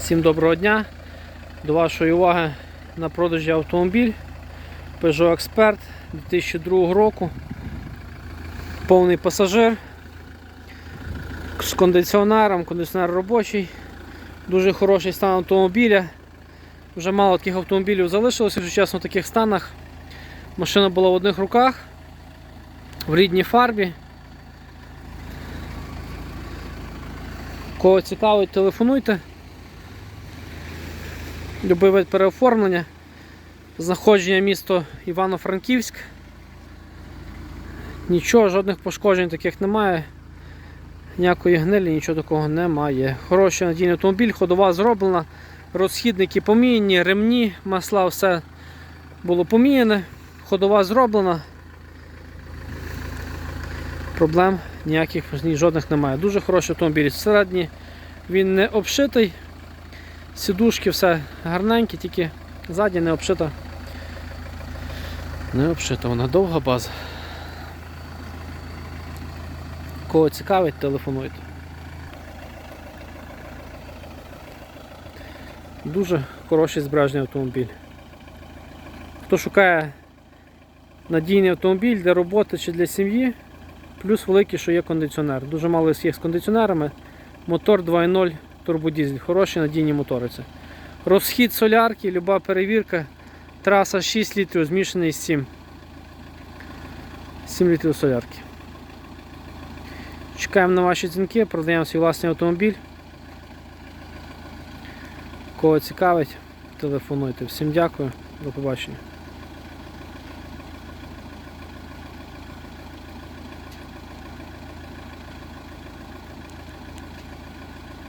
Всім доброго дня. До вашої уваги на продажі автомобіль Peugeot Expert 2002 року. Повний пасажир з кондиціонером, кондиціонер робочий. Дуже хороший стан автомобіля. Вже мало таких автомобілів залишилося, в таких станах. Машина була в одних руках, в рідній фарбі. Кого цікавить, телефонуйте. Любий переоформлення. Знаходження місто Івано-Франківськ. Нічого, жодних пошкоджень таких немає. Ніякої гнилі, нічого такого немає. Хороший надійний автомобіль, ходова зроблена, розхідники поміняні, ремні, масла, все було поміняне, ходова зроблена. Проблем ніяких жодних немає. Дуже хороший автомобіль. Всередині він не обшитий. Сідушки все гарненькі, тільки ззаді не обшита. Не обшита, вона довга база. Кого цікавить, телефонуйте. Дуже хороший збережний автомобіль. Хто шукає надійний автомобіль для роботи чи для сім'ї, плюс великий, що є кондиціонер. Дуже мало є з кондиціонерами. Мотор 2.0 турбодізель. Хороші надійні мотори це. Розхід солярки, люба перевірка. Траса 6 літрів, змішаний з 7. 7 літрів солярки. Чекаємо на ваші дзвінки, продаємо свій власний автомобіль. Кого цікавить, телефонуйте. Всім дякую, до побачення.